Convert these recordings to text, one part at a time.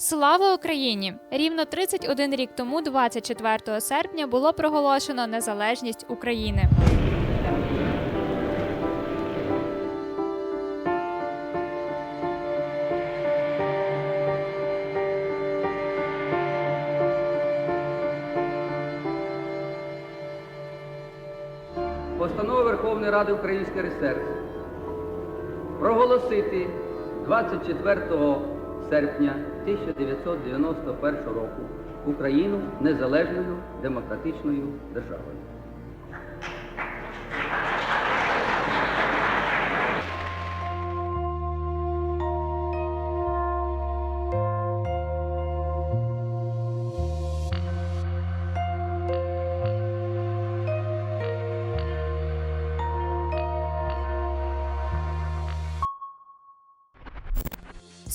Слава Україні! Рівно 31 рік тому, 24 серпня, було проголошено незалежність України. Постанова Верховної Ради Української РСР проголосити 24 серпня 1991 року Україну незалежною демократичною державою.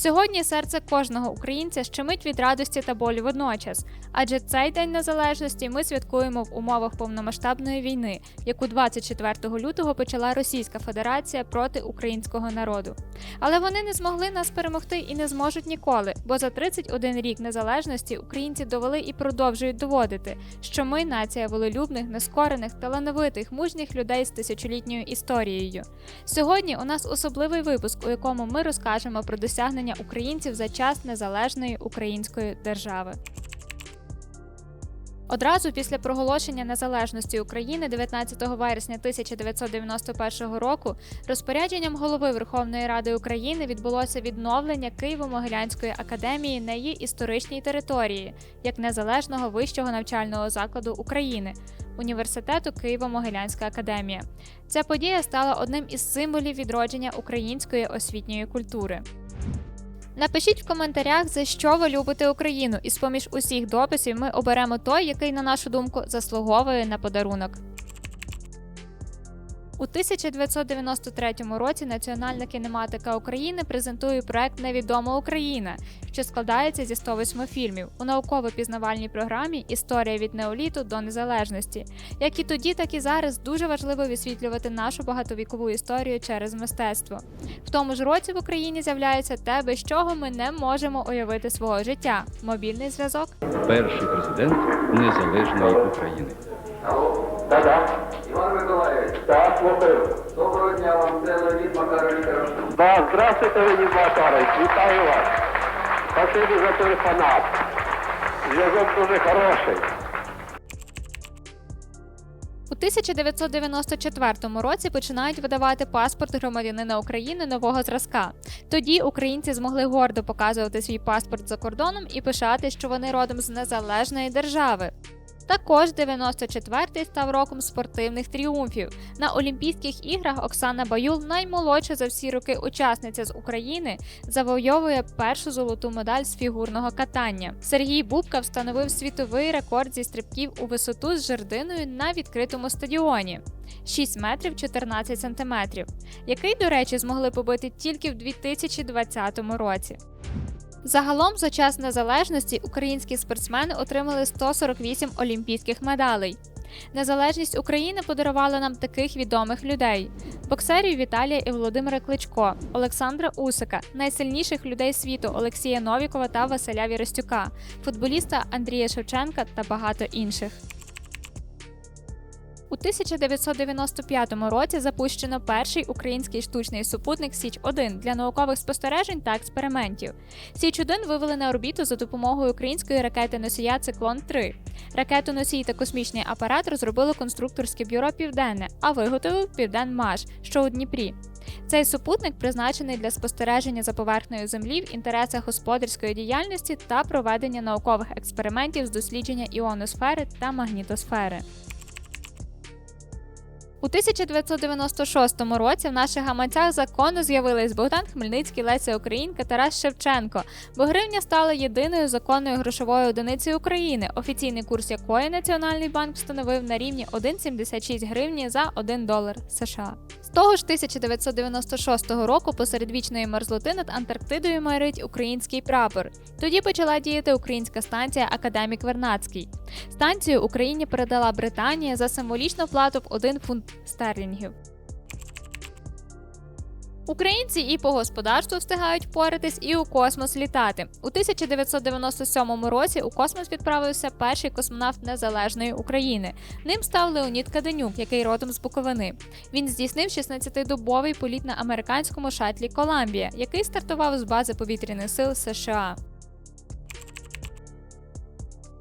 Сьогодні серце кожного українця щемить від радості та болю водночас, адже цей день незалежності ми святкуємо в умовах повномасштабної війни, яку 24 лютого почала Російська Федерація проти українського народу. Але вони не змогли нас перемогти і не зможуть ніколи, бо за 31 рік незалежності українці довели і продовжують доводити, що ми нація волелюбних, нескорених, талановитих, мужніх людей з тисячолітньою історією. Сьогодні у нас особливий випуск, у якому ми розкажемо про досягнення українців за час незалежної української держави. Одразу після проголошення незалежності України 19 вересня 1991 року розпорядженням голови Верховної Ради України відбулося відновлення Києво-Могилянської академії на її історичній території як незалежного вищого навчального закладу України. Університету Києво-Могилянська академія. Ця подія стала одним із символів відродження української освітньої культури. Напишіть в коментарях, за що ви любите Україну, і з-поміж усіх дописів ми оберемо той, який, на нашу думку, заслуговує на подарунок. У 1993 році Національна кінематика України презентує проект Невідома Україна, що складається зі 108 фільмів у науково-пізнавальній програмі Історія від неоліту до незалежності. Як і тоді, так і зараз дуже важливо висвітлювати нашу багатовікову історію через мистецтво. В тому ж році в Україні з'являється те, без чого ми не можемо уявити свого життя мобільний зв'язок. перший президент незалежної України. Да-да. Іван Миколаївич. Так, слухаю. Доброго дня вам, це Леонід Макар Вікторович. Да, здравствуйте, Леонід Макарович, вітаю вас. Спасибі за телефонат. Зв'язок дуже хороший. У 1994 році починають видавати паспорт громадянина України нового зразка. Тоді українці змогли гордо показувати свій паспорт за кордоном і пишати, що вони родом з незалежної держави. Також 94-й став роком спортивних тріумфів. На Олімпійських іграх Оксана Баюл, наймолодша за всі роки учасниця з України, завойовує першу золоту медаль з фігурного катання. Сергій Бубка встановив світовий рекорд зі стрибків у висоту з жердиною на відкритому стадіоні 6 метрів 14 сантиметрів, який, до речі, змогли побити тільки в 2020 році. Загалом за час незалежності українські спортсмени отримали 148 олімпійських медалей. Незалежність України подарувала нам таких відомих людей: боксерів Віталія і Володимира Кличко, Олександра Усика, найсильніших людей світу Олексія Новікова та Василя Віростюка, футболіста Андрія Шевченка та багато інших. У 1995 році запущено перший український штучний супутник Січ 1 для наукових спостережень та експериментів. Січ 1 вивели на орбіту за допомогою української ракети носія Циклон 3 Ракету носій та космічний апарат розробило конструкторське бюро Південне, а виготовив Південмаш, що у Дніпрі. Цей супутник призначений для спостереження за поверхнею землі в інтересах господарської діяльності та проведення наукових експериментів з дослідження іоносфери та магнітосфери. У 1996 році в наших гаманцях законно з'явились Богдан Хмельницький, Леся Українка, Тарас Шевченко, бо гривня стала єдиною законною грошовою одиницею України, офіційний курс якої Національний банк встановив на рівні 1,76 гривні за 1 долар США. Того ж 1996 року посеред вічної мерзлоти над Антарктидою майорить український прапор. Тоді почала діяти українська станція Академік Вернацький. Станцію Україні передала Британія за символічну плату в 1 фунт стерлінгів. Українці і по господарству встигають впоратись, і у космос літати. У 1997 році у космос відправився перший космонавт незалежної України. Ним став Леонід Каденюк, який родом з Буковини. Він здійснив 16-добовий політ на американському шатлі Коламбія, який стартував з бази повітряних сил США.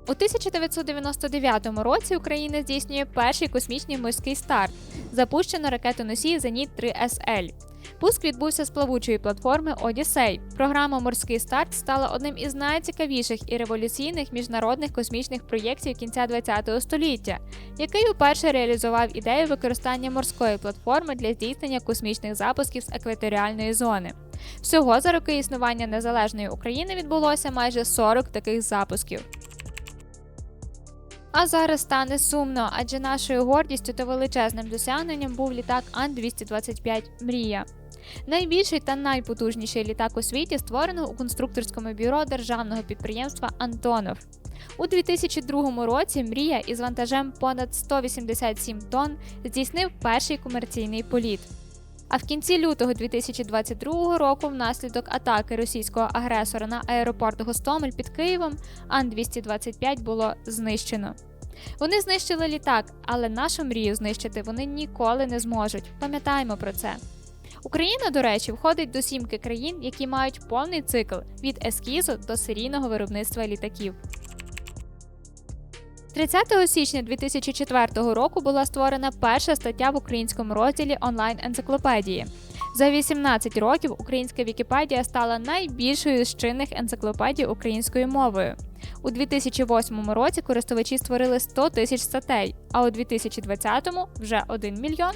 У 1999 році Україна здійснює перший космічний морський старт. Запущено ракетоносій Зеніт 3 СЛ. Пуск відбувся з плавучої платформи Одіссей. Програма Морський старт стала одним із найцікавіших і революційних міжнародних космічних проєктів кінця ХХ століття, який уперше реалізував ідею використання морської платформи для здійснення космічних запусків з екваторіальної зони. Всього за роки існування незалежної України відбулося майже 40 таких запусків. А зараз стане сумно, адже нашою гордістю та величезним досягненням був літак Ан-225 Мрія. Найбільший та найпотужніший літак у світі створено у конструкторському бюро державного підприємства Антонов. У 2002 році Мрія із вантажем понад 187 тонн здійснив перший комерційний політ. А в кінці лютого 2022 року, внаслідок атаки російського агресора на аеропорт Гостомель під Києвом, Ан-225 було знищено. Вони знищили літак, але нашу мрію знищити вони ніколи не зможуть. Пам'ятаємо про це. Україна, до речі, входить до сімки країн, які мають повний цикл від ескізу до серійного виробництва літаків. 30 січня 2004 року була створена перша стаття в українському розділі онлайн-енциклопедії. За 18 років українська Вікіпедія стала найбільшою з чинних енциклопедій українською мовою. У 2008 році користувачі створили 100 тисяч статей, а у 2020-му вже 1 мільйон.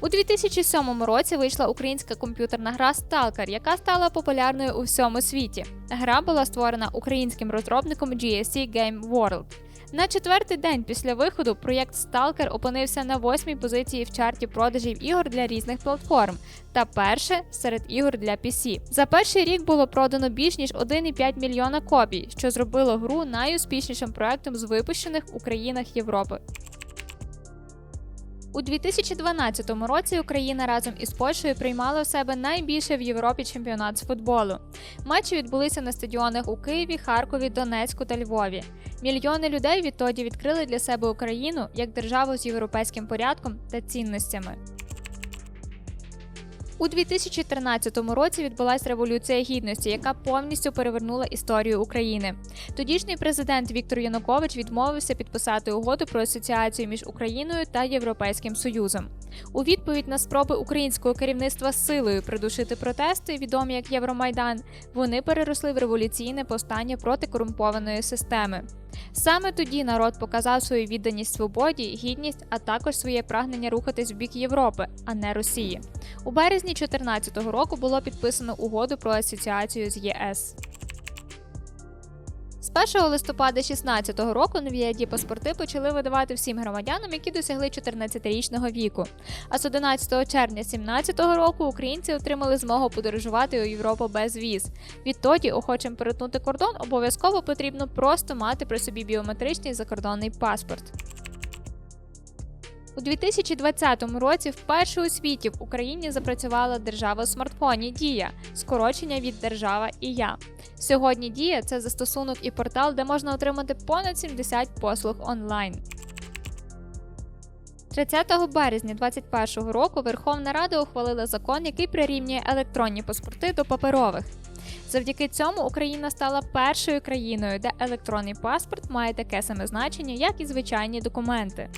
У 2007 році вийшла українська комп'ютерна гра Stalker, яка стала популярною у всьому світі. Гра була створена українським розробником GSC Game World. На четвертий день після виходу проєкт Stalker опинився на восьмій позиції в чарті продажів ігор для різних платформ та перше серед ігор для PC. За перший рік було продано більш ніж 1,5 мільйона копій, що зробило гру найуспішнішим проектом з випущених у країнах Європи. У 2012 році Україна разом із Польщею приймала у себе найбільше в Європі чемпіонат з футболу. Матчі відбулися на стадіонах у Києві, Харкові, Донецьку та Львові. Мільйони людей відтоді відкрили для себе Україну як державу з європейським порядком та цінностями. У 2013 році відбулася революція гідності, яка повністю перевернула історію України. Тодішній президент Віктор Янукович відмовився підписати угоду про асоціацію між Україною та Європейським Союзом. У відповідь на спроби українського керівництва силою придушити протести, відомі як Євромайдан, вони переросли в революційне повстання проти корумпованої системи. Саме тоді народ показав свою відданість свободі, гідність, а також своє прагнення рухатись в бік Європи, а не Росії. У березні 2014 року було підписано угоду про асоціацію з ЄС. З 1 листопада 2016 року нові id паспорти почали видавати всім громадянам, які досягли 14-річного віку. А з 11 червня 2017 року українці отримали змогу подорожувати у Європу без віз. Відтоді охочим перетнути кордон обов'язково потрібно просто мати при собі біометричний закордонний паспорт. У 2020 році вперше у світі в Україні запрацювала держава у смартфоні Дія, скорочення від держава і я. Сьогодні Дія це застосунок і портал, де можна отримати понад 70 послуг онлайн. 30 березня 2021 року Верховна Рада ухвалила закон, який прирівнює електронні паспорти до паперових. Завдяки цьому Україна стала першою країною, де електронний паспорт має таке саме значення, як і звичайні документи.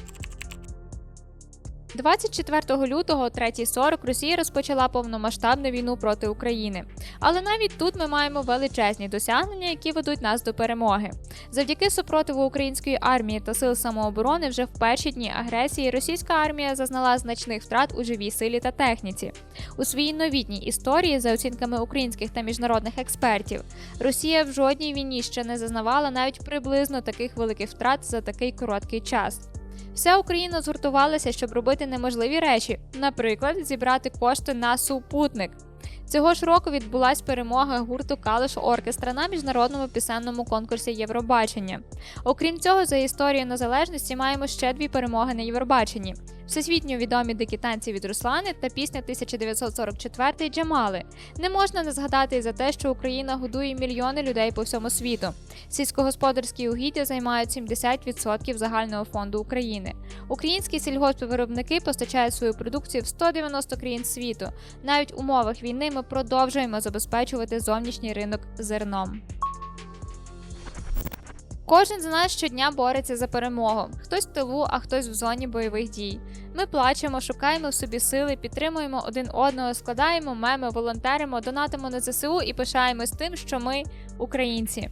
24 лютого о 3.40 Росія розпочала повномасштабну війну проти України. Але навіть тут ми маємо величезні досягнення, які ведуть нас до перемоги. Завдяки супротиву української армії та сил самооборони вже в перші дні агресії російська армія зазнала значних втрат у живій силі та техніці. У своїй новітній історії, за оцінками українських та міжнародних експертів, Росія в жодній війні ще не зазнавала навіть приблизно таких великих втрат за такий короткий час. Вся Україна згуртувалася, щоб робити неможливі речі, наприклад, зібрати кошти на супутник. Цього ж року відбулася перемога гурту Калиш Оркестра на міжнародному пісенному конкурсі Євробачення. Окрім цього, за історією незалежності маємо ще дві перемоги на Євробаченні. Всесвітньо відомі дикі танці від Руслани та пісня 1944 Джамали. Не можна не згадати і за те, що Україна годує мільйони людей по всьому світу. Сільськогосподарські угіддя займають 70% загального фонду України. Українські сільгоспвиробники постачають свою продукцію в 190 країн світу. Навіть в умовах війни ми продовжуємо забезпечувати зовнішній ринок зерном. Кожен з нас щодня бореться за перемогу. Хтось в тилу, а хтось в зоні бойових дій. Ми плачемо, шукаємо в собі сили, підтримуємо один одного, складаємо меми, волонтеримо, донатимо на ЗСУ і пишаємось тим, що ми українці.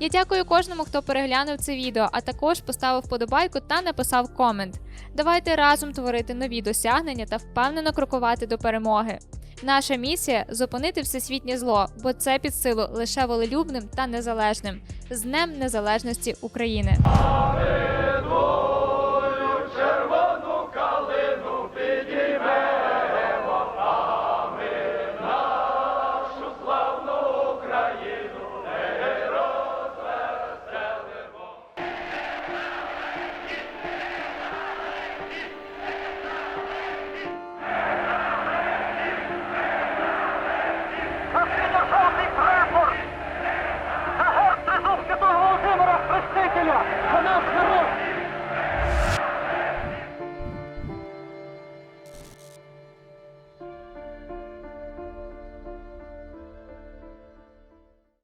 Я дякую кожному, хто переглянув це відео, а також поставив вподобайку та написав комент. Давайте разом творити нові досягнення та впевнено крокувати до перемоги. Наша місія зупинити всесвітнє зло, бо це під силу лише волелюбним та незалежним. З Днем Незалежності України!